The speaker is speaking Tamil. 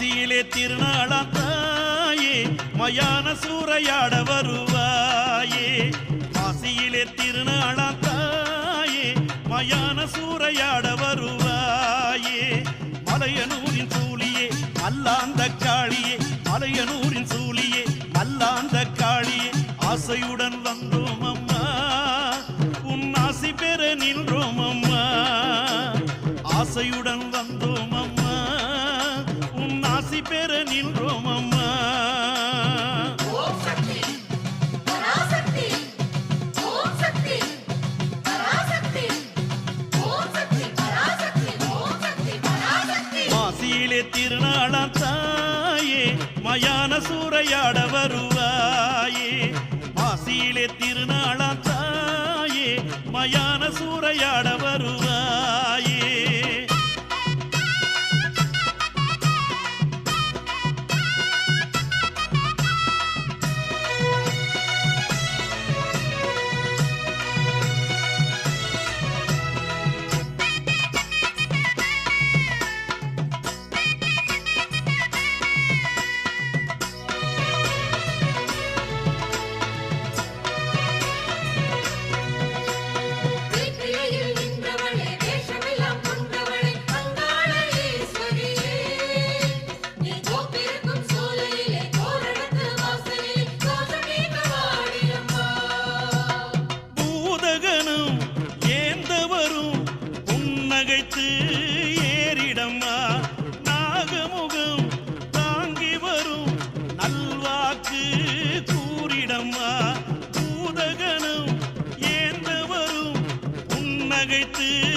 மாசியிலே திருநாளா தாயே மயான சூறையாட வருவாயே. மாசியிலே திருநாளா தாயே மயான சூறையாட வருவாயே. மலையனூரின் சூழியே அல்லாந்த காளியே மலையனூரின் சூழியே அல்லாந்த காளியே. ஆசையுடன் வந்தோம் அம்மா உன் ஆசி பெற நின்றோம் அம்மா. ஆசையுடன் ஓம் சக்தி பராசக்தி மாசியிலே திருநாளா தாயே மயான சூறையாட வருவாயே. மாசியிலே திருநாளா தாயே மயான சூறையாட வருவாயே. ஏறிடம்மா. நாகமுகம் தாங்கி வரும். நல்வாக்கு கூறிடம்மா. பூதகணம் ஏந்த வரும். புன்னகைத்து